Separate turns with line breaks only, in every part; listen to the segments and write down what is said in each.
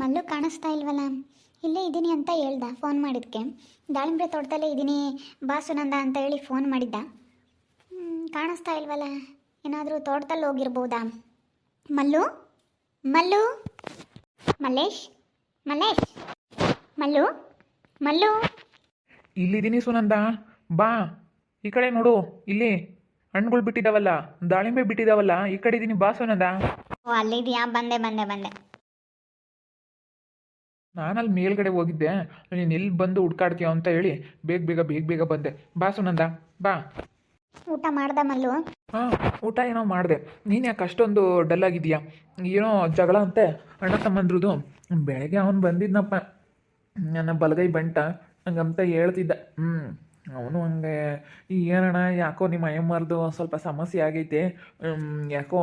ಮಲ್ಲು ಕಾಣಿಸ್ತಾ ಇಲ್ವಲ್ಲ? ಇಲ್ಲೇ ಇದ್ದೀನಿ ಅಂತ ಹೇಳ್ದ ಫೋನ್ ಮಾಡಿದ್ಕೆ. ದಾಳಿಂಬೆ ತೋಟದಲ್ಲೇ ಇದ್ದೀನಿ ಬಾ ಸುನಂದ ಅಂತ ಹೇಳಿ ಫೋನ್ ಮಾಡಿದ್ದ. ಹ್ಞೂ ಕಾಣಿಸ್ತಾ ಇಲ್ವಲ್ಲ? ಏನಾದರೂ ತೋಟದಲ್ಲಿ ಹೋಗಿರ್ಬೋದಾ? ಮಲ್ಲು? ಮಲ್ಲು? ಮಲ್ಲೇಶ್? ಮಲ್ಲೇಶ್? ಮಲ್ಲು? ಮಲ್ಲು?
ಇಲ್ಲಿದ್ದೀನಿ ಸುನಂದ. ಬಾ. ಈ ಕಡೆ ನೋಡು ಇಲ್ಲಿ. ಹಣ್ಣುಗಳು ಬಿಟ್ಟಿದ್ದಾವಲ್ಲ ದಾಳಿಂಬೆ ಬಿಟ್ಟಿದ್ದಾವಲ್ಲ ಈ ಕಡೆ ಇದ್ದೀನಿ ಬಾ ಸುನಂದ.
ಓ ಅಲ್ಲಿದೆಯಾ? ಬಂದೆ ಬಂದೆ ಬಂದೆ.
ನಾನಲ್ಲಿ ಮೇಲ್ಗಡೆ ಹೋಗಿದ್ದೆ. ನೀನು ಎಲ್ಲಿ ಬಂದು ಹುಡ್ಕಾಡ್ತೀಯ ಅಂತ ಹೇಳಿ ಬೇಗ ಬೇಗ ಬೇಗ ಬೇಗ ಬಂದೆ. ಬಾ ಸುನಂದ ಬಾ.
ಊಟ ಮಾಡ್ದ ಮಲ್ಲು?
ಹಾಂ ಊಟ ಏನೋ ಮಾಡಿದೆ. ನೀನು ಯಾಕೆ ಅಷ್ಟೊಂದು ಡಲ್ ಆಗಿದೆಯಾ ಏನೋ ಜಗಳ ಅಂತೆ? ಅಣ್ಣ ತಮ್ಮಂದ್ರದು. ಬೆಳಗ್ಗೆ ಅವನು ಬಂದಿದ್ನಪ್ಪ. ನನ್ನ ಬಲಗೈ ಬಂಟ. ಹಂಗಂತ ಹೇಳ್ತಿದ್ದ. ಹ್ಞೂ ಅವನು ಹಂಗೆ ಏನಣ್ಣ, ಯಾಕೋ ನಿಮ್ಮ ಅಯ್ಯಮ್ಮರ್ದು ಸ್ವಲ್ಪ ಸಮಸ್ಯೆ ಆಗೈತೆ. ಯಾಕೋ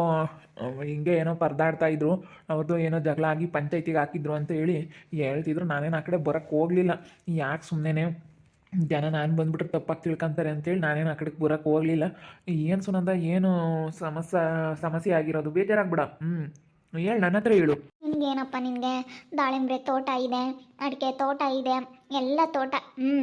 ಹಿಂಗೆ ಏನೋ ಪರದಾಡ್ತಾ ಇದ್ರು. ಅವ್ರದ್ದು ಏನೋ ಜಗಳ ಆಗಿ ಪಂಚಾಯ್ತಿಗೆ ಹಾಕಿದ್ರು ಅಂತ ಹೇಳಿ ಹೇಳ್ತಿದ್ರು. ನಾನೇನು ಆ ಕಡೆ ಬರೋಕ್ಕೆ ಹೋಗಲಿಲ್ಲ. ಯಾಕೆ ಸುಮ್ಮನೆ ಜನ ನಾನು ಬಂದ್ಬಿಟ್ರೆ ತಪ್ಪಾಗಿ ತಿಳ್ಕೊಂತಾರೆ ಅಂತೇಳಿ ನಾನೇನು ಆ ಕಡೆಗೆ ಬರೋಕ್ಕೆ ಹೋಗಲಿಲ್ಲ. ಏನು ಸುನಂದ, ಏನು ಸಮಸ್ಯೆ ಸಮಸ್ಯೆ ಆಗಿರೋದು ಬೇಜಾರಾಗ್ಬಿಡ. ಹ್ಞೂ ಹೇಳು ನನ್ನ ಹತ್ರ ಹೇಳು.
ನಿನ್ಗೇನಪ್ಪ ನಿನಗೆ ದಾಳಿಂಬೆ ತೋಟ ಇದೆ, ಅಡಿಕೆ ತೋಟ ಇದೆ, ಎಲ್ಲ ತೋಟ ಹ್ಞೂ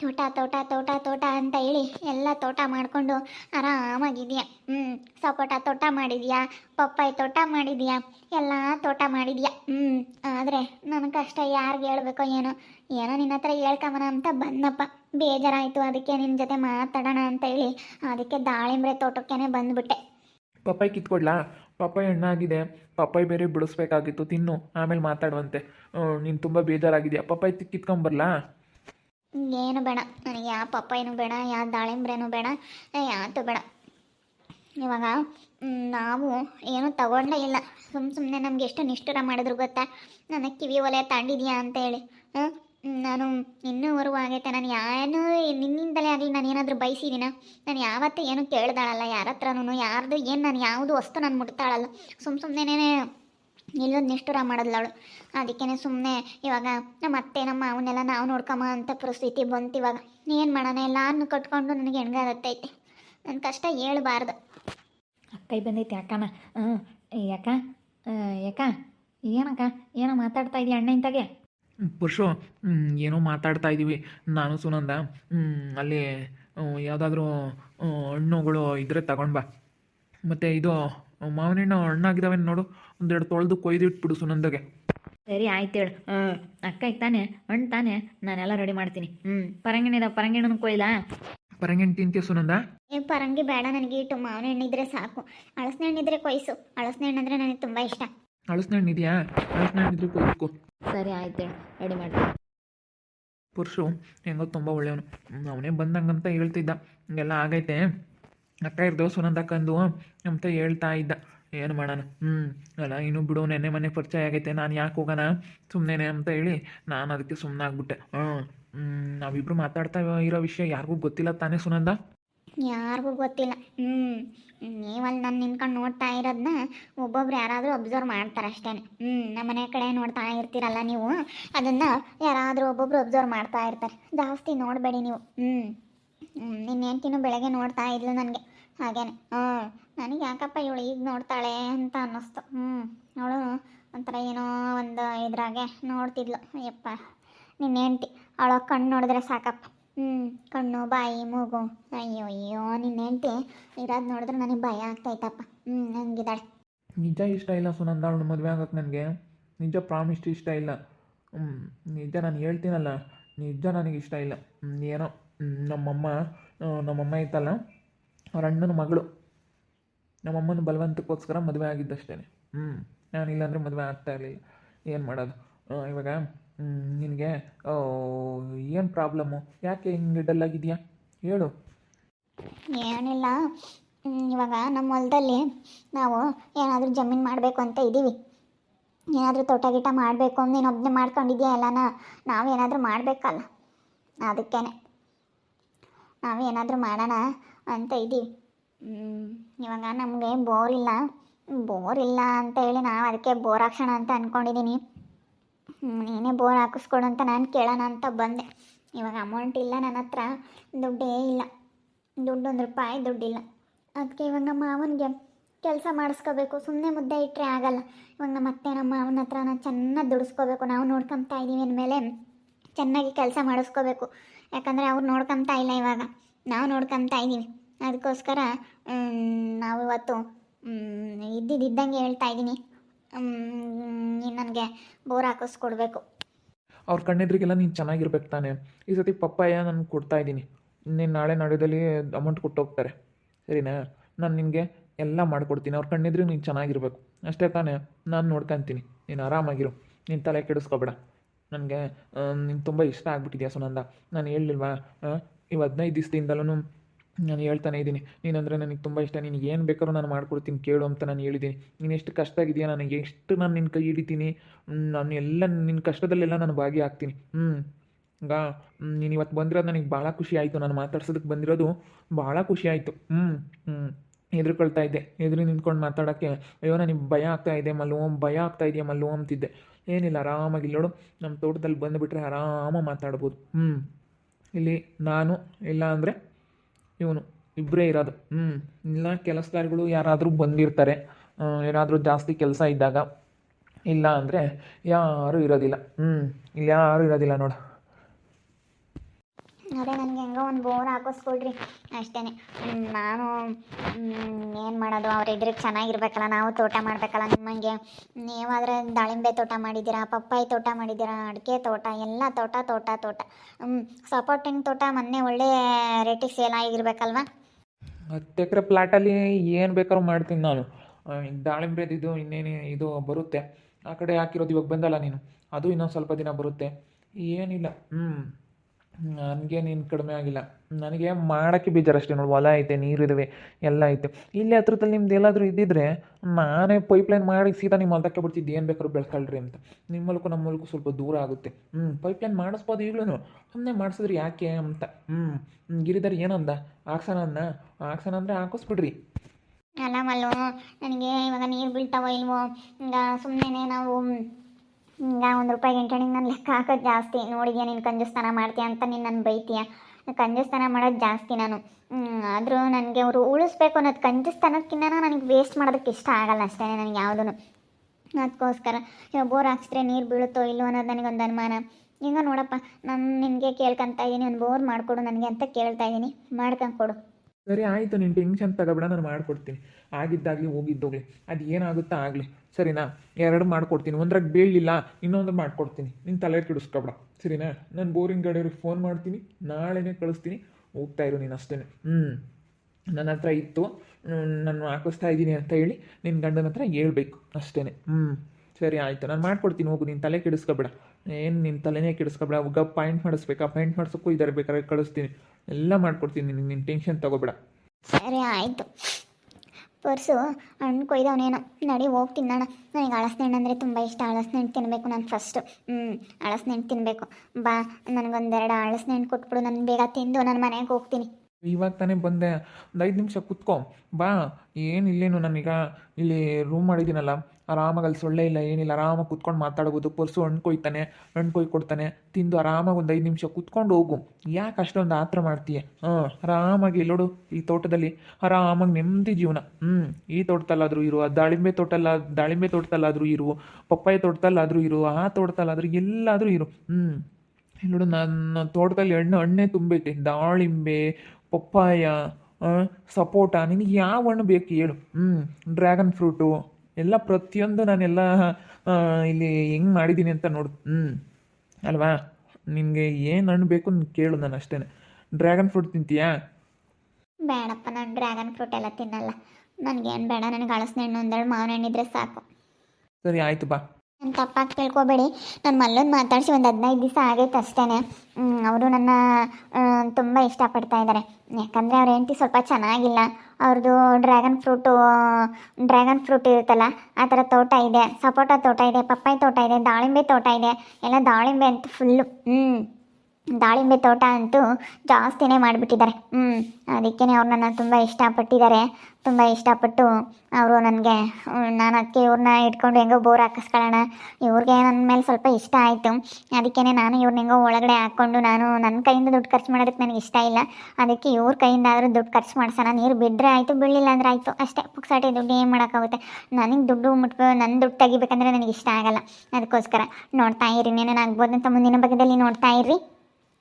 ತೋಟ ತೋಟ ತೋಟ ತೋಟ ಅಂತ ಹೇಳಿ ಎಲ್ಲ ತೋಟ ಮಾಡಿಕೊಂಡು ಆರಾಮಾಗಿದೆಯಾ ಹ್ಞೂ ಸಪೋಟ ತೋಟ ಮಾಡಿದ್ಯಾ ಪಪ್ಪಾಯಿ ತೋಟ ಮಾಡಿದ್ಯಾ ಎಲ್ಲ ತೋಟ ಮಾಡಿದ್ಯಾ ಹ್ಞೂ ಆದರೆ ನನ್ನ ಕಷ್ಟ ಯಾರಿಗೆ ಹೇಳ್ಬೇಕೋ ಏನೋ ಏನೋ ನಿನ್ನ ಹತ್ರ ಹೇಳ್ಕೊಂಬನ ಅಂತ ಬಂದಪ್ಪ. ಬೇಜಾರಾಯಿತು, ಅದಕ್ಕೆ ನಿನ್ನ ಜೊತೆ ಮಾತಾಡೋಣ ಅಂತ ಹೇಳಿ ಅದಕ್ಕೆ ದಾಳಿಂಬ್ರೆ ತೋಟಕ್ಕೇ ಬಂದುಬಿಟ್ಟೆ.
ಪಪ್ಪಾಯಿ ಕಿತ್ಕೊಡ್ಲಾ? ಪಪ್ಪಾಯಿ ಹಣ್ಣಾಗಿದೆ, ಪಪ್ಪಾಯಿ ಬೇರೆ ಬಿಡಿಸ್ಬೇಕಾಗಿತ್ತು, ತಿನ್ನು, ಆಮೇಲೆ ಮಾತಾಡುವಂತೆ. ನೀನು ತುಂಬ ಬೇಜಾರಾಗಿದೆಯಾ ಪಪ್ಪಾಯಿ ಕಿತ್ಕೊಂಬರ್ಲಾ
ಏನು ಬೇಡ. ನನಗೆ ಯಾವ ಪಪ್ಪಾಯನೂ ಬೇಡ, ಯಾವ ದಾಳಿಂಬ್ರೇನು ಬೇಡ ಯಾತು ಬೇಡ. ಇವಾಗ ನಾವು ಏನೂ ತಗೊಂಡೇ ಇಲ್ಲ. ಸುಮ್ಮ ಸುಮ್ಮನೆ ನಮ್ಗೆ ಎಷ್ಟು ನಿಷ್ಠುರ ಮಾಡಿದ್ರು ಗೊತ್ತಾ? ನನ್ನ ಕಿವಿ ಒಲೆ ತಾಂಡಿದ್ಯಾ ಅಂತ ಹೇಳಿ. ನಾನು ನಾನು ಇನ್ನೂವರೆಗೂ ಆಗೈತೆ. ನಾನು ಯಾರು ನಿನ್ನಿಂದಲೇ ಆಗಲಿ ನಾನು ಏನಾದರೂ ಬಯಸಿದ್ದೀನ ನಾನು ಯಾವತ್ತೂ ಏನೂ ಕೇಳ್ದಾಳಲ್ಲ ಯಾರ ಹತ್ರನೂ ಯಾರ್ದು ಏನು, ನಾನು ಯಾವುದು ವಸ್ತು ನಾನು ಮುಟ್ತಾಳಲ್ಲ ಸುಮ್ಮ ಸುಮ್ಮನೆ ಇಲ್ಲೊಂದು ನಿಷ್ಠುರ ಅವಳು. ಅದಕ್ಕೇ ಸುಮ್ಮನೆ ಇವಾಗ ನಮ್ಮ ಅತ್ತೆ ನಮ್ಮ ಅವನ್ನೆಲ್ಲ ನಾವು ನೋಡ್ಕೊಂಬ ಅಂತ ಪರಿಸ್ಥಿತಿ ಬಂತು ಇವಾಗ. ಏನು ಮಾಡೋಣ ಅನ್ನು ಕಟ್ಕೊಂಡು ನನಗೆ ಹೆಣ್ಗಾಗತ್ತೈತೆ ನನ್ನ ಕಷ್ಟ ಹೇಳ್ಬಾರ್ದು.
ಅಕ್ಕೈ ಬಂದೈತೆ ಅಕ್ಕನ. ಹ್ಞೂ ಯಾಕ ಯಾಕ ಏನಕ್ಕ ಏನೋ ಮಾತಾಡ್ತಾ ಇದೀಯ ಅಣ್ಣ ಇಂತಾಗೆ?
ಪುರುಷು ಏನೋ ಮಾತಾಡ್ತಾ ಇದ್ದೀವಿ ನಾನು ಸುನಂದ ಅಲ್ಲಿ ಯಾವುದಾದ್ರೂ ಹಣ್ಣುಗಳು ಇದ್ರೆ ತಗೊಂಡು ಬಾ. ಮತ್ತು ಇದು ಮಾವಿನ ಹಣ್ಣು ಹಣ್ಣಾಗಿದ್ದಾವೆ ನೋಡು ಒಂದೆರಡು ತೊಳೆದು ಕೊಯ್ದಿಟ್ಬಿಡು ಸುನಂದಗೆ.
ಸರಿ ಆಯ್ತು ಹೇಳು. ಹ್ಞೂ ಅಕ್ಕ ಈಗ ತಾನೆ ಹಣ್ಣು ತಾನೆ ನಾನೆಲ್ಲ ರೆಡಿ ಮಾಡ್ತೀನಿ. ಹ್ಮ್ ಪರಂಗಿಣಿ ಇದ ಪರಂಗಿಣನ ಕೊಯ್ಲಾ?
ಪರಂಗಿಣ್ ತಿಂತೀಯ ಸುನಂದ?
ಏ ಪರಂಗಿ ಬೇಡ ನನಗೆ ಇಟ್ಟು ಮಾವಿನ ಹಣ್ಣಿದ್ರೆ ಸಾಕು. ಹಳಸಿನ ಹಣ್ಣಿದ್ರೆ ಕೊಯ್ಸು. ಹಳಸಿನ ಹಣ್ಣು ಅಂದ್ರೆ ನನಗೆ ತುಂಬಾ ಇಷ್ಟ.
ಹಳಸಿನ ಹಣ್ಣು ಇದೆಯಾ? ಹಳಸಿನ ಹಣ್ಣು ಇದ್ರೆ ಕೊಯ್ಬೇಕು.
ಸರಿ ಆಯ್ತು ಹೇಳು ರೆಡಿ ಮಾಡ್ತೀನಿ
ಪುರುಷು ಹೆಂಗೋ ತುಂಬ ಒಳ್ಳೆಯವನು. ಅವನೇ ಬಂದಂಗಂತ ಹೇಳ್ತಿದ್ದ. ಹಿಂಗೆಲ್ಲ ಆಗೈತೆ. ಅಕ್ಕ ಇರ್ದೋ ಸುನಂದ ಕಂದು ಅಂತ ಹೇಳ್ತಾ ಇದ್ದ, ಏನು ಮಾಡೋಣ? ಹ್ಞೂ ಅಲ್ಲ, ಇನ್ನು ಬಿಡು, ನೆನ್ನೆ ಮನೆ ಪರಿಚಯ ಆಗೈತೆ, ನಾನು ಯಾಕೆ ಹೋಗೋಣ? ಸುಮ್ಮನೆ ಅಂತ ಹೇಳಿ ನಾನು ಅದಕ್ಕೆ ಸುಮ್ಮನೆ ಆಗ್ಬಿಟ್ಟೆ. ಹ್ಞೂ ನಾವಿಬ್ರು ಮಾತಾಡ್ತಾ ಇರೋ ವಿಷಯ ಯಾರಿಗೂ ಗೊತ್ತಿಲ್ಲ ತಾನೇ ಸುನಂದ?
ಯಾರಿಗೂ ಗೊತ್ತಿಲ್ಲ. ಹ್ಞೂ ನೀವಲ್ಲಿ ನಾನು ನಿಂತ್ಕೊಂಡು ನೋಡ್ತಾ ಇರೋದನ್ನ ಒಬ್ಬೊಬ್ರು ಯಾರಾದರೂ ಅಬ್ಸರ್ವ್ ಮಾಡ್ತಾರೆ ಅಷ್ಟೇ ಹ್ಞೂ ನಮ್ಮ ಮನೆ ಕಡೆ ನೋಡ್ತಾ ಇರ್ತೀರಲ್ಲ ನೀವು, ಅದನ್ನು ಯಾರಾದರೂ ಒಬ್ಬೊಬ್ರು ಅಬ್ಸರ್ವ್ ಮಾಡ್ತಾ ಇರ್ತಾರೆ. ಜಾಸ್ತಿ ನೋಡಬೇಡಿ ನೀವು. ಹ್ಞೂ ನಿನ್ನ ಹೆಂಡ್ತಿನೂ ಬೆಳಗ್ಗೆ ನೋಡ್ತಾ ಇದ್ಲು ನನಗೆ. ಹಾಗೇನೆ. ಹ್ಞೂ ನನಗೆ ಯಾಕಪ್ಪ ಇವಳು ಈಗ ನೋಡ್ತಾಳೆ ಅಂತ ಅನ್ನಿಸ್ತು. ಹ್ಞೂ ಅವಳು ಒಂಥರ ಏನೋ ಒಂದು ಇದ್ರಾಗೆ ನೋಡ್ತಿದ್ಲು. ಅಯ್ಯಪ್ಪ ನಿನ್ನ ಹೆಂಡ್ತಿ, ಅವಳ ಕಣ್ಣು ನೋಡಿದ್ರೆ ಸಾಕಪ್ಪ. ಹ್ಞೂ ಕಣ್ಣು, ಬಾಯಿ, ಮೂಗು. ಅಯ್ಯೋ ಅಯ್ಯೋ ನಿನ್ನ ಹೆಂಡ್ತಿ ಇರೋದು ನೋಡಿದ್ರೆ ನನಗೆ ಭಯ ಆಗ್ತೈತಪ್ಪ ಹ್ಞೂ ಹಂಗಿದ್ದಾಳೆ.
ನಿಜ ಇಷ್ಟ ಇಲ್ಲ ಸುನಂದ ಅವಳು ಮದುವೆ ಆಗಕ್ಕೆ ನನಗೆ. ನಿಜ ಪ್ರಾಮಿಸ್ಟ್ ಇಷ್ಟ ಇಲ್ಲ. ಹ್ಞೂ ನಿಜ ನಾನು ಹೇಳ್ತೀನಲ್ಲ, ನಿಜ ನನಗೆ ಇಷ್ಟ ಇಲ್ಲ. ಏನೋ ನಮ್ಮಮ್ಮ ನಮ್ಮಮ್ಮ ಇತ್ತಲ್ಲ, ಅವ್ರ ಅಣ್ಣನ ಮಗಳು. ನಮ್ಮಮ್ಮನ ಬಲವಂತಕ್ಕೋಸ್ಕರ ಮದುವೆ ಆಗಿದ್ದಷ್ಟೇ ಹ್ಞೂ ನಾನು ಇಲ್ಲಾಂದರೆ ಮದುವೆ ಆಗ್ತಾ ಇರಲಿಲ್ಲ. ಏನು ಮಾಡೋದು? ಇವಾಗ ನಿನಗೆ ಏನು ಪ್ರಾಬ್ಲಮ್ಮು ಯಾಕೆ ಹಿಂಗೆ ಡಲ್ ಆಗಿದೆಯಾ? ಹೇಳು.
ಏನಿಲ್ಲ. ಇವಾಗ ನಮ್ಮ ಹೊಲದಲ್ಲಿ ನಾವು ಏನಾದರೂ ಜಮೀನು ಮಾಡಬೇಕು ಅಂತ ಇದ್ದೀವಿ ಏನಾದರೂ ತೋಟ ಗೀಟ ಮಾಡಬೇಕು, ನೀನು ಒಬ್ಬನೇ ಮಾಡ್ಕೊಂಡಿದ್ಯಾ ಎಲ್ಲನ? ನಾವೇನಾದರೂ ಮಾಡಬೇಕಲ್ಲ. ನಾವೇನಾದರೂ ಮಾಡೋಣ ಅಂತ ಇದ್ದೀವಿ. ಇವಾಗ ನಮಗೆ ಬೋರ್ ಇಲ್ಲ. ಬೋರ್ ಇಲ್ಲ ಅಂತ ಹೇಳಿ ನಾವು ಅದಕ್ಕೆ ಬೋರ್ ಹಾಕ್ಸೋಣ ಅಂತ ಅಂದ್ಕೊಂಡಿದ್ದೀನಿ ನೀನೇ ಬೋರ್ ಹಾಕಿಸ್ಕೊಡು ಅಂತ ನಾನು ಕೇಳೋಣ ಅಂತ ಬಂದೆ. ಇವಾಗ ಅಮೌಂಟ್ ಇಲ್ಲ ನನ್ನ ಹತ್ರ. ದುಡ್ಡೇ ಇಲ್ಲ. ದುಡ್ಡು ಒಂದು ರೂಪಾಯಿ ದುಡ್ಡಿಲ್ಲ. ಅದಕ್ಕೆ ಇವಾಗ ನಮ್ಮ ಮಾವನಿಗೆ ಕೆಲಸ ಮಾಡಿಸ್ಕೋಬೇಕು. ಸುಮ್ಮನೆ ಮುದ್ದೆ ಇಟ್ಟರೆ ಆಗಲ್ಲ. ಇವಾಗ ನಮ್ಮ ಅತ್ತೆ ನಮ್ಮ ಮಾವನ ಹತ್ರ ನಾನು ಚೆನ್ನಾಗಿ ದುಡಿಸ್ಕೋಬೇಕು. ನಾವು ನೋಡ್ಕೊತಾ ಇದ್ದೀವಿ ಅಂದಮೇಲೆ ಚೆನ್ನಾಗಿ ಕೆಲಸ ಮಾಡಿಸ್ಕೋಬೇಕು. ಯಾಕಂದರೆ ಅವ್ರು ನೋಡ್ಕೊತಾ ಇಲ್ಲ ಇವಾಗ. ನಾವು ನೋಡ್ಕೊತಾ ಇದ್ದೀವಿ. ಅದಕ್ಕೋಸ್ಕರ ನಾವು ಇವತ್ತು ಇದ್ದಿದ್ದಂಗೆ ಹೇಳ್ತಾ ಇದ್ದೀನಿ. ನೀನು ನನಗೆ ಬೋರ್ ಹಾಕಿಸ್ಕೊಡ್ಬೇಕು.
ಅವ್ರ ಕಣ್ಣಿದ್ರಿಗೆಲ್ಲ ನೀನು ಚೆನ್ನಾಗಿರ್ಬೇಕು ತಾನೆ. ಈ ಸತಿ ಪಪ್ಪಾಯ ನಾನು ಕೊಡ್ತಾ ಇದ್ದೀನಿ. ನೀನು ನಾಳೆ ನಡೆದಲ್ಲಿ ಅಮೌಂಟ್ ಕೊಟ್ಟು ಹೋಗ್ತಾರೆ ಸರಿನಾ? ನಾನು ನಿನಗೆ ಎಲ್ಲ ಮಾಡಿಕೊಡ್ತೀನಿ. ಅವ್ರ ಕಣ್ಣಿದ್ರಿಗೆ ನೀನು ಚೆನ್ನಾಗಿರ್ಬೇಕು. ಅಷ್ಟೇ ತಾನೇ. ನಾನು ನೋಡ್ಕೊತೀನಿ. ನೀನು ಆರಾಮಾಗಿರು. ನೀನು ತಲೆ ಕೆಡಿಸ್ಕೋಬೇಡ. ನನಗೆ ನಿಂಗೆ ತುಂಬ ಇಷ್ಟ ಆಗ್ಬಿಟ್ಟಿದ್ಯಾ ಸುನಂದ? ನಾನು ಹೇಳಿಲ್ವಾ? ಈ ಹದಿನೈದು ದಿವಸದಿಂದಲೂ ನಾನು ಹೇಳ್ತಾನೆ ಇದ್ದೀನಿ. ನೀನಂದರೆ ನನಗೆ ತುಂಬ ಇಷ್ಟ. ನಿನಗೆ ಏನು ಬೇಕಾದ್ರೂ ನಾನು ಮಾಡ್ಕೊಡ್ತೀನಿ ಕೇಳು ಅಂತ ನಾನು ಹೇಳಿದ್ದೀನಿ. ನೀನು ಎಷ್ಟು ಕಷ್ಟ ಆಗಿದೆಯಾ? ನನಗೆ ಎಷ್ಟು ನಾನು ನಿನ್ನ ಕೈ ಹಿಡಿತೀನಿ? ನಾನು ಎಲ್ಲ ನಿನ್ನ ಕಷ್ಟದಲ್ಲೆಲ್ಲ ನಾನು ಭಾಗಿಯಾಗ್ತೀನಿ ಹ್ಞೂ ಈಗ ನೀನು ಇವತ್ತು ಬಂದಿರೋದು ನನಗೆ ಭಾಳ ಖುಷಿ ಆಯಿತು. ನಾನು ಮಾತಾಡ್ಸೋದಕ್ಕೆ ಬಂದಿರೋದು ಭಾಳ ಖುಷಿ ಆಯಿತು. ಹ್ಞೂ ಹ್ಞೂ ಹೆದರ್ಕೊಳ್ತಾ ಇದ್ದೆ. ಎದುರು ನಿಂತ್ಕೊಂಡು ಮಾತಾಡೋಕ್ಕೆ, ಅಯ್ಯೋ, ನನಗೆ ಭಯ ಆಗ್ತಾ ಇದೆ ಮಲ್ಲು, ಭಯ ಆಗ್ತಾ ಇದೆಯಾ ಮಲ್ಲು ಅಂತಿದ್ದೆ. ಏನಿಲ್ಲ, ಆರಾಮಾಗಿ ಇಲ್ಲೋಡು ನಮ್ಮ ತೋಟದಲ್ಲಿ ಬಂದುಬಿಟ್ರೆ ಆರಾಮಾಗಿ ಮಾತಾಡ್ಬೋದು. ಹ್ಞೂ ಇಲ್ಲಿ ನಾನು, ಇಲ್ಲ ಅಂದರೆ ಇವನು ಇಬ್ಬರೇ ಇರೋದು. ಹ್ಞೂ ಇಲ್ಲ ಕೆಲಸಗಾರಗಳು ಯಾರಾದರೂ ಬಂದಿರ್ತಾರೆ. ಏನಾದರೂ ಜಾಸ್ತಿ ಕೆಲಸ ಇದ್ದಾಗ, ಇಲ್ಲ ಅಂದರೆ ಯಾರೂ ಇರೋದಿಲ್ಲ. ಹ್ಞೂ ಇಲ್ಲಿ ಯಾರೂ ಇರೋದಿಲ್ಲ ನೋಡು.
ಒಂದು ಬೋರ್ ಹಾಕಿಸ್ಕೊಡ್ರಿ ಅಷ್ಟೇ ನಾನು ಏನು ಮಾಡೋದು? ಅವ್ರ ಎದುರಿಗೆ ಚೆನ್ನಾಗಿರ್ಬೇಕಲ್ಲ, ನಾವು ತೋಟ ಮಾಡಬೇಕಲ್ಲ ನಿಮ್ಮಂಗೆ. ನೀವಾದರೆ ದಾಳಿಂಬೆ ತೋಟ ಮಾಡಿದ್ದೀರಾ, ಪಪ್ಪಾಯಿ ತೋಟ ಮಾಡಿದ್ದೀರಾ, ಅಡಿಕೆ ತೋಟ, ಎಲ್ಲ ತೋಟ ತೋಟ ತೋಟ. ಸಪೋರ್ಟಿಂಗ್ ತೋಟ ಮೊನ್ನೆ ಒಳ್ಳೆ ರೇಟಿಗೆ ಸೇಲ್ ಆಗಿರ್ಬೇಕಲ್ವಾ?
ಹತ್ತು ಎಕರೆ ಪ್ಲಾಟಲ್ಲಿ ಏನು ಬೇಕಾದ್ರೂ ಮಾಡ್ತೀನಿ ನಾನು. ದಾಳಿಂಬೆದು ಇದು, ಇನ್ನೇನು ಇದು ಬರುತ್ತೆ. ಆ ಕಡೆ ಹಾಕಿರೋದು ಇವಾಗ ಬಂದಲ್ಲ ನೀನು. ಅದು ಇನ್ನೊಂದು ಸ್ವಲ್ಪ ದಿನ ಬರುತ್ತೆ. ಏನಿಲ್ಲ. ಹ್ಞೂ ನನಗೆ ನೀನು ಕಡಿಮೆ ಆಗಿಲ್ಲ. ನನಗೆ ಮಾಡೋಕ್ಕೆ ಬೇಜಾರಷ್ಟೇ ನೋಡಿ. ಹೊಲ ಐತೆ, ನೀರಿದಾವೆ, ಎಲ್ಲ ಐತೆ. ಇಲ್ಲೇ ಹತ್ರದಲ್ಲಿ ನಿಮ್ದು ಎಲ್ಲಾದರೂ ಇದ್ದಿದ್ರೆ ನಾನೇ ಪೈಪ್ಲೈನ್ ಮಾಡಿ ಸೀದಾ ನಿಮ್ಮ ಹೊಲದಕ್ಕೆ ಬಿಡ್ತಿದ್ದು. ಏನು ಬೇಕಾದ್ರೂ ಬೆಳ್ಕೊಳ್ರಿ ಅಂತ. ನಿಮ್ಮ ಮೂಲಕ ನಮ್ಮ ಮೂಲಕ ಸ್ವಲ್ಪ ದೂರ ಆಗುತ್ತೆ. ಹ್ಞೂ ಪೈಪ್ಲೈನ್ ಮಾಡಿಸ್ಬೋದು ಈಗಲೂ ಸುಮ್ಮನೆ ಮಾಡಿಸಿದ್ರಿ ಯಾಕೆ ಅಂತ. ಹ್ಞೂ ಗಿರಿಧರ್ ಏನಂದ? ಹಾಕ್ಸೋಣ ಅನ್ನ ಹಾಕ್ಸೋಣ ಅಂದರೆ ಹಾಕಿಸ್ಬಿಡ್ರಿ.
ಅಲ್ಲ ಮಲ್ಲು, ನನಗೆ ಇವಾಗ ನೀರು ಬೀಳ್ತಾವೋ ಇಲ್ವೋ? ಈಗ ಸುಮ್ಮನೆ ನಾವು ಈಗ ಒಂದು ರೂಪಾಯಿ ಗಂಟಣಿಗೆ ನಾನು ಲೆಕ್ಕ ಹಾಕೋದು ಜಾಸ್ತಿ. ನೋಡಿದ್ಯಾ ನೀನು ಕಂಜುಸ್ತಾನ ಮಾಡ್ತೀಯ ಅಂತ ನೀನು ನನ್ನ ಬೈತೀಯ? ಕಂಜುಸ್ತಾನ ಮಾಡೋದು ಜಾಸ್ತಿ ನಾನು. ಆದರೂ ನನಗೆ ಅವರು ಉಳಿಸ್ಬೇಕು ಅನ್ನೋದು ಕಂಜುಸ್ತಾನಕ್ಕಿಂತ ನನಗೆ ವೇಸ್ಟ್ ಮಾಡೋದಕ್ಕೆ ಇಷ್ಟ ಆಗಲ್ಲ ಅಷ್ಟೇ ನನಗೆ ಯಾವುದೂ ಅದಕ್ಕೋಸ್ಕರ ಇವಾಗ ಬೋರ್ ಹಾಕ್ಸಿದ್ರೆ ನೀರು ಬೀಳುತ್ತೋ ಇಲ್ಲೋ ಅನ್ನೋದು ನನಗೊಂದು ಅನುಮಾನ. ಈಗ ನೋಡಪ್ಪ, ನಾನು ನಿನಗೆ ಕೇಳ್ಕೊತಾ ಇದ್ದೀನಿ ಒಂದು ಬೋರ್ ಮಾಡಿಕೊಡು ನನಗೆ ಅಂತ ಕೇಳ್ತಾ ಇದ್ದೀನಿ ಮಾಡ್ಕೊಂಡು ಕೊಡು.
ಸರಿ, ಆಯಿತು, ನೀನು ಟೆನ್ಷನ್ ತಗೋಬೇಡ, ನಾನು ಮಾಡಿಕೊಡ್ತೀನಿ. ಆಗಿದ್ದಾಗಲಿ, ಹೋಗಿದ್ದೋಗ್ಲಿ, ಅದು ಏನಾಗುತ್ತಾ ಆಗಲಿ. ಸರಿನಾ? ಎರಡು ಮಾಡ್ಕೊಡ್ತೀನಿ. ಒಂದ್ರಾಗ ಬೀಳಲಿಲ್ಲ, ಇನ್ನೊಂದು ಮಾಡಿಕೊಡ್ತೀನಿ. ನಿನ್ನ ತಲೆ ಕೆಡಿಸ್ಕೊಬೇಡ. ಸರಿನಾ? ನಾನು ಬೋರಿಂಗ್ ಗಾಡಿಯವ್ರಿಗೆ ಫೋನ್ ಮಾಡ್ತೀನಿ, ನಾಳೆನೇ ಕಳಿಸ್ತೀನಿ. ಹೋಗ್ತಾ ಇರು ನೀನು ಅಷ್ಟೇ ಹ್ಞೂ ನನ್ನ ಹತ್ರ ಇತ್ತು. ನಾನು ಹಾಕಿಸ್ತಾ ಇದ್ದೀನಿ ಅಂತ ಹೇಳಿ ನಿನ್ನ ಗಂಡನ ಹತ್ರ ಹೇಳ್ಬೇಕು. ಅಷ್ಟೇ ಹ್ಞೂ ಸರಿ, ಆಯಿತು. ನಾನು ಮಾಡ್ಕೊಡ್ತೀನಿ, ಹೋಗು. ನೀನು ತಲೆ ಕೆಡಿಸ್ಕೊಬೇಡ. ಏನು ನಿನ್ನ ತಲೆನೇ ಕೆಡಿಸ್ಕೊಬೇಡ. ಅವಾಗ ಪಾಯಿಂಟ್ ಮಾಡಿಸ್ಬೇಕಾ. ಪಾಯಿಂಟ್ ಮಾಡಿಸೋಕ್ಕೂ ಇದ್ದಾರೆ ಬೇಕಾದ್ರೆ ಕಳಿಸ್ತೀನಿ. ಎಲ್ಲ ಮಾಡ್ಕೊಡ್ತೀನಿ ನಿನಗೆ ನಿನ್ನ ಟೆನ್ಷನ್ ತಗೋಬೇಡ.
ಸರಿ ಆಯಿತು. ಪರ್ಸು ಹಣ್ಣು ಕೊಯ್ದವನೇನೋ. ನಡಿ ಹೋಗ್ತೀನಿ ತಿನ್ನೋಣ. ನನಗೆ ಹಣ್ಣು ಅಂದರೆ ತುಂಬ ಇಷ್ಟ. ಹಣ್ಣು ತಿನ್ನಬೇಕು ನಾನು ಫಸ್ಟು ಹ್ಞೂ ಹಣ್ಣು ತಿನ್ನಬೇಕು ಬಾ ನನಗೊಂದೆರಡು ಹಣ್ಣು ಕೊಟ್ಬಿಡು. ನಾನು ಬೇಗ ತಿಂದು ನಾನು ಮನೆಗೆ ಹೋಗ್ತೀನಿ.
ಇವಾಗ ತಾನೇ ಬಂದೆ. ಒಂದು ಐದು ನಿಮಿಷ ಕುತ್ಕೊ. ಬಾ ಏನು ಇಲ್ಲೇನು ನಾನೀಗ. ಇಲ್ಲಿ ರೂಮ್ ಮಾಡಿದ್ದೀನಲ್ಲ. ಆರಾಮಾಗಿ ಅಲ್ಲಿ ಸೊಳ್ಳೆ ಇಲ್ಲ, ಏನಿಲ್ಲ, ಆರಾಮಾಗಿ ಕುತ್ಕೊಂಡು ಮಾತಾಡ್ಬೋದು. ಪರ್ಸು ಹಣ್ಣು ಕೊಯ್ತಾನೆ, ಹಣ್ಣು ಕೊಯ್ ಕೊಡ್ತಾನೆ, ತಿಂದು ಆರಾಮಾಗಿ ಒಂದು ಐದು ನಿಮಿಷ ಕುತ್ಕೊಂಡು ಹೋಗು. ಯಾಕೆ ಅಷ್ಟೊಂದು ಆತ್ರ ಮಾಡ್ತೀಯ? ಹಾಂ, ಆರಾಮಾಗಿ ಇಲ್ಲೋಡು ಈ ತೋಟದಲ್ಲಿ. ಆರಾಮಾಗಿ ನೆಮ್ಮದಿ ಜೀವನ. ಹ್ಞೂ ಈ ತೋಟದಲ್ಲಾದರೂ ಇರು ದಾಳಿಂಬೆ ತೋಟಲ್ಲ, ದಾಳಿಂಬೆ ತೋಟದಲ್ಲಾದರೂ ಇರು, ಪಪ್ಪಾಯ ತೋಟದಲ್ಲಾದರೂ ಇರು, ಆ ತೋಟದಲ್ಲಾದರೂ ಎಲ್ಲಾದರೂ ಇರು. ಹ್ಞೂ ನೋಡು ನನ್ನ ತೋಟದಲ್ಲಿ ಹಣ್ಣು, ಹಣ್ಣೇ ತುಂಬೈತೆ ದಾಳಿಂಬೆ, ಪಪ್ಪಾಯ ಸಪೋಟ, ನಿನಗೆ ಯಾವ ಹಣ್ಣು ಬೇಕು ಹೇಳು. ಹ್ಞೂ ಡ್ರ್ಯಾಗನ್ ಫ್ರೂಟು ಎಲ್ಲ ಪ್ರತಿಯೊಂದು ನಾನೆಲ್ಲ ಇಲ್ಲಿ ಹೆಂಗೆ ಮಾಡಿದ್ದೀನಿ ಅಂತ ನೋಡು ಹ್ಞೂ ಅಲ್ವಾ? ನಿನಗೆ ಏನು ಹಣ್ಣು ಬೇಕು ಕೇಳು ನಾನು ಅಷ್ಟೇ ಡ್ರ್ಯಾಗನ್ ಫ್ರೂಟ್ ತಿಂತೀಯಾ?
ಬೇಡಪ್ಪ ನಾನು ಡ್ರ್ಯಾಗನ್ ಫ್ರೂಟ್ ಎಲ್ಲ ತಿನ್ನಲ್ಲ. ನನಗೇನು ಬೇಡ ನನಗೆ ಹಣ್ಣು ಒಂದೆರಡು ಮಾವಿನ ಹಣ್ಣಿದ್ರೆ ಸಾಕು.
ಸರಿ ಆಯಿತು ಬಾ.
ತಪ್ಪಾಗಿ ತಿಳ್ಕೊಬೇಡಿ. ನಾನು ಮಲ್ಲೊಂದು ಮಾತಾಡಿಸಿ ಒಂದು ಹದಿನೈದು ದಿವಸ ಆಗೈತೆ ಅಷ್ಟೇ ಅವರು ನನ್ನ ತುಂಬ ಇಷ್ಟಪಡ್ತಾ ಇದ್ದಾರೆ ಯಾಕಂದರೆ ಅವ್ರ ಹೆಂಡತಿ ಸ್ವಲ್ಪ ಚೆನ್ನಾಗಿಲ್ಲ. ಅವ್ರದ್ದು ಡ್ರ್ಯಾಗನ್ ಫ್ರೂಟು, ಡ್ರ್ಯಾಗನ್ ಫ್ರೂಟ್ ಇರುತ್ತಲ್ಲ, ಆ ಥರ ತೋಟ ಇದೆ. ಸಪೋಟ ತೋಟ ಇದೆ, ಪಪ್ಪಾಯಿ ತೋಟ ಇದೆ, ದಾಳಿಂಬೆ ತೋಟ ಇದೆ. ಎಲ್ಲ ದಾಳಿಂಬೆ ಅಂತ ಫುಲ್ಲು ಹ್ಞೂ ದಾಳಿಂಬೆ ತೋಟ ಅಂತೂ ಜಾಸ್ತಿನೇ ಮಾಡಿಬಿಟ್ಟಿದ್ದಾರೆ. ಹ್ಞೂ ಅದಕ್ಕೇ ಅವ್ರು ನನ್ನ ತುಂಬ ಇಷ್ಟಪಟ್ಟಿದ್ದಾರೆ. ತುಂಬ ಇಷ್ಟಪಟ್ಟು ಅವರು ನನಗೆ, ನಾನು ಅದಕ್ಕೆ ಇವ್ರನ್ನ ಇಟ್ಕೊಂಡು ಹೆಂಗೋ ಬೋರ್ ಹಾಕಿಸ್ಕೊಳ್ಳೋಣ. ಇವ್ರಿಗೆ ನನ್ನ ಮೇಲೆ ಸ್ವಲ್ಪ ಇಷ್ಟ ಆಯಿತು. ಅದಕ್ಕೇ ನಾನು ಇವ್ರನ್ನ ಹೆಂಗೋ ಒಳಗಡೆ ಹಾಕ್ಕೊಂಡು ನಾನು ನನ್ನ ಕೈಯಿಂದ ದುಡ್ಡು ಖರ್ಚು ಮಾಡೋದಕ್ಕೆ ನನಗೆ ಇಷ್ಟ ಇಲ್ಲ. ಅದಕ್ಕೆ ಇವ್ರ ಕೈಯಿಂದ ಆದರೂ ದುಡ್ಡು ಖರ್ಚು ಮಾಡ್ಸೋಣ. ನೀರು ಬಿಡ್ರೆ ಆಯಿತು, ಬೀಳಿಲ್ಲ ಅಂದ್ರೆ ಆಯಿತು. ಅಷ್ಟೇ, ಪುಕ್ಸಾಟಿ ದುಡ್ಡು ಏನು ಮಾಡೋಕ್ಕಾಗುತ್ತೆ ನನಗೆ ದುಡ್ಡು ಮುಟ್ಬ ನನ್ನ ದುಡ್ಡು ತೆಗಿಬೇಕಂದ್ರೆ ನನಗೆ ಇಷ್ಟ ಆಗಲ್ಲ. ಅದಕ್ಕೋಸ್ಕರ ನೋಡ್ತಾ ಇರಿ ಏನೇನು ಆಗ್ಬೋದು ಅಂತ ಮುಂದಿನ ಭಾಗದಲ್ಲಿ ನೋಡ್ತಾ ಇರಿ